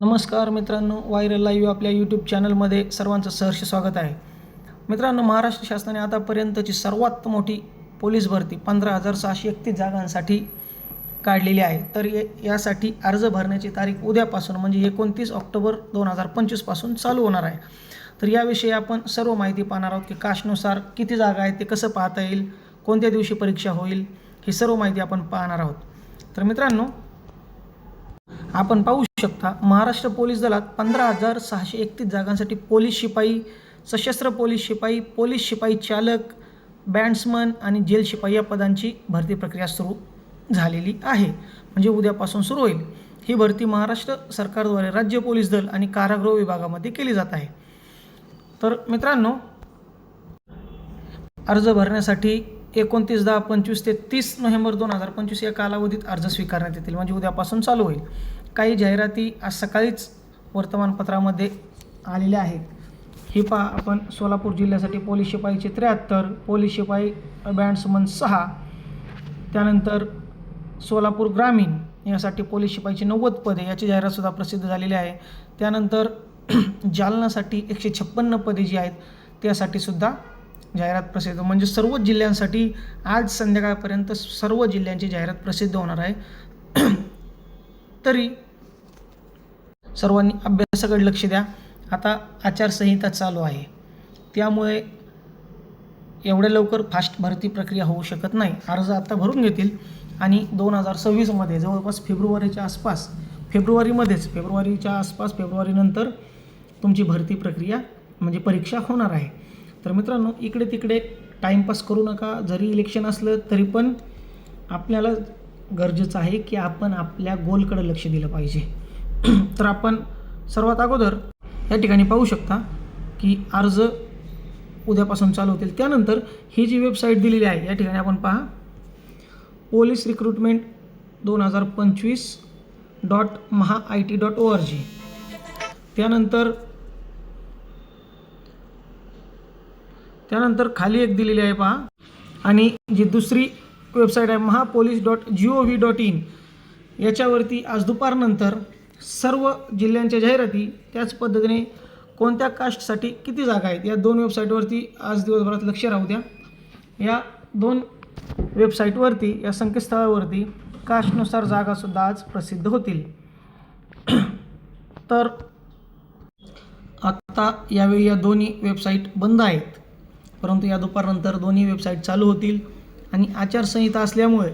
नमस्कार मित्रांनो viral live आपल्या यूट्यूब चॅनलमध्ये सर्वांचं सहर्ष स्वागत आहे. मित्रांनो महाराष्ट्र शासनाने आतापर्यंतची सर्वात मोठी पोलीस भरती पंधरा हजार सहाशे एकतीस जागांसाठी काढलेली आहे. तर ये यासाठी अर्ज भरण्याची तारीख उद्यापासून म्हणजे एकोणतीस ऑक्टोबर दोन हजार पंचवीसपासून चालू होणार आहे. तर याविषयी आपण सर्व माहिती पाहणार आहोत की कास्टनुसार किती जागा आहेत ते कसं पाहता येईल कोणत्या दिवशी परीक्षा होईल ही सर्व माहिती आपण पाहणार आहोत. तर मित्रांनो आपण पाहू शकता. महाराष्ट्र पोलीस दलात पंधरा हजार सहाशे एकतीस जागांसाठी पोलीस शिपाई सशस्त्र पोलीस शिपाई पोलीस शिपाई चालक बँड्समन आणि जेल शिपाई या पदांची भरती प्रक्रिया सुरू झालेली आहे. म्हणजे उद्यापासून सुरू होईल. ही भरती महाराष्ट्र सरकारद्वारे राज्य पोलीस दल आणि कारागृह विभागामध्ये केली जात आहे. तर मित्रांनो अर्ज भरण्यासाठी एकोणतीस दहा पंचवीस ते तीस नोव्हेंबर दोन हजार पंचवीस या कालावधीत अर्ज स्वीकारण्यात येतील. म्हणजे उद्यापासून चालू होईल. काही जाहिराती आज सकाळीच वर्तमानपत्रामध्ये आलेल्या आहेत. ही पहा आपण सोलापूर जिल्ह्यासाठी पोलीस शिपाईचे त्र्याहत्तर पोलीस शिपाई बँड्समन सहा त्यानंतर सोलापूर ग्रामीण यासाठी पोलीस शिपाईची नव्वद पदे याची जाहिरातसुद्धा प्रसिद्ध झालेली आहे. त्यानंतर जालनासाठी एकशे छप्पन्न पदे जी आहेत त्यासाठी सुद्धा जाहिरात प्रसिद्ध. म्हणजे सर्वच जिल्ह्यांसाठी आज संध्याकाळपर्यंत सर्व जिल्ह्यांची जाहिरात प्रसिद्ध होणार आहे. तरी सर्वांनी अभ्यासाकडे लक्ष द्या. आता आचारसंहिता चालू आहे. त्यामुळे एवढ्या लवकर फास्ट भरती प्रक्रिया होऊ शकत नाही. अर्ज आत्ता भरून घेतील आणि दोन हजार सव्वीसमध्ये जवळपास फेब्रुवारीच्या आसपास फेब्रुवारीमध्येच फेब्रुवारीच्या आसपास फेब्रुवारीनंतर तुमची भरती प्रक्रिया म्हणजे परीक्षा होणार आहे. तर मित्रांनो इकडे तिकडे टाईमपास करू नका. जरी इलेक्शन असलं तरी पण आपल्याला गरजेचं आहे की आपण आपल्या गोलकडे लक्ष दिलं पाहिजे. तर आपण सर्वात अगोदर या ठिकाणी पाहू शकता की अर्ज उद्यापासून चालू होतील. त्यानंतर ही जी वेबसाईट दिलेली आहे या ठिकाणी आपण पहा. पोलीस रिक्रुटमेंट दोन हजार पंचवीस dot Maha I T dot O R G त्यानंतर त्यानंतर खाली एक दिलेली आहे पहा. आणि जी दुसरी वेबसाईट आहे Mahapolice dot G O V dot in याच्यावरती आज दुपारनंतर सर्व जिल्ह्यांच्या जाहिराती त्याच पद्धतीने कोणत्या कास्टसाठी किती जागा आहेत या दोन वेबसाईटवरती आज दिवसभरात लक्ष राहू द्या. या दोन वेबसाईटवरती या संकेतस्थळावरती कास्टनुसार जागासुद्धा आज प्रसिद्ध होतील. तर आत्ता यावेळी या दोन्ही वेबसाईट बंद आहेत. परंतु या दुपारनंतर दोन्ही वेबसाईट चालू होतील. आणि आचारसंहिता असल्यामुळे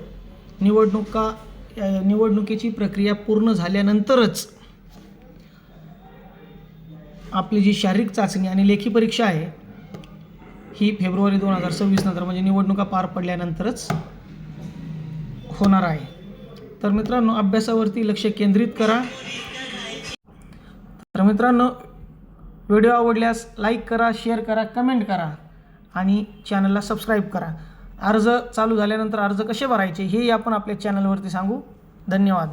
निवडणुका निवडणुकीची प्रक्रिया पूर्ण झाल्यानंतरच आपली जी शारीरिक चाचणी आणि लेखी परीक्षा आहे ही फेब्रुवारी दोन हजार सव्वीस नंतर म्हणजे निवडणुका पार पडल्यानंतरच होणार आहे. तर मित्रांनो अभ्यासावरती लक्ष केंद्रित करा. तर मित्रांनो व्हिडिओ आवडल्यास लाईक करा शेअर करा कमेंट करा आणि चॅनलला सबस्क्राईब करा. अर्ज चालू झाल्यानंतर अर्ज कसे भरायचे हेही आपण आपल्या चॅनलवरती सांगू. धन्यवाद.